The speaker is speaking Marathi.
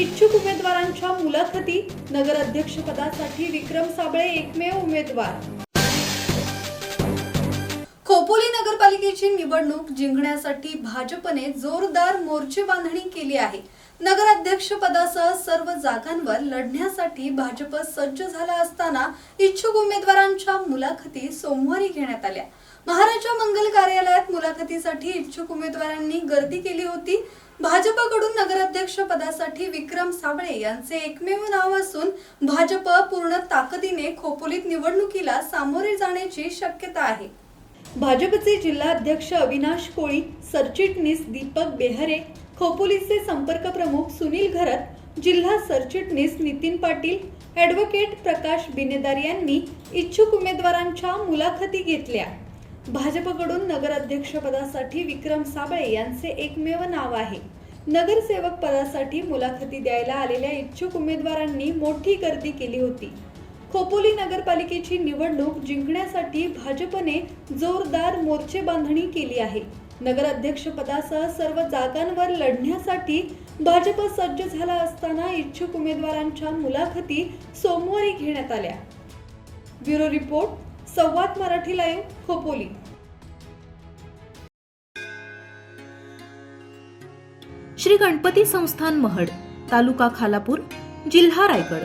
इच्छुक उमेदवारांच्या मुलाखती नगराध्यक्षपदासाठी विक्रम साबळे एकमेव उमेदवार नगरपालिकेची निवडणूक जिंकण्यासाठी भाजपने जोरदार मोर्चे बांधणी केली आहे. नगराध्यक्ष पदासह सर्व जागांवर लढण्यासाठी भाजप सज्ज झाला असताना इच्छुक उमेदवारांच्या मुलाखती सोमवारी घेण्यात आल्या. महाराजा मंगल कार्यालयात मुलाखतीसाठी इच्छुक उमेदवारांनी गर्दी केली होती. भाजपकडून नगराध्यक्ष पदासाठी विक्रम साबळे यांचे एकमेव नाव असून भाजप पूर्ण ताकदीने खोपोलीत निवडणुकीला सामोरे जाण्याची शक्यता आहे. भाजपचे जिल्हाध्यक्ष अविनाश कोळी सरचिटणीस दीपक बेहरे खोपोलीचे संपर्क प्रमुख सुनील घरत जिल्हा सरचिटणीस नितीन पाटील ॲडव्होकेट प्रकाश बिनेदार यांनी इच्छुक उमेदवारांच्या मुलाखती घेतल्या. भाजपकडून नगराध्यक्षपदासाठी विक्रम साबळे यांचे एकमेव नाव आहे. नगरसेवक पदासाठी मुलाखती द्यायला आलेल्या इच्छुक उमेदवारांनी मोठी गर्दी केली होती. खोपोली नगरपालिकेची निवडणूक जिंकण्यासाठी भाजपने जोरदार मोर्चे बांधणी केली आहे. नगराध्यक्षपदासह सर्व जागांवर लढण्यासाठी भाजप सज्ज झाला असताना इच्छुक उमेदवारांच्या मुलाखती सोमवारी घेण्यात आल्या. Bureau report Samvad Marathi live Khopoli. Shri Ganpati Sansthan Mahad तालुका खालापूर जिल्हा रायगड.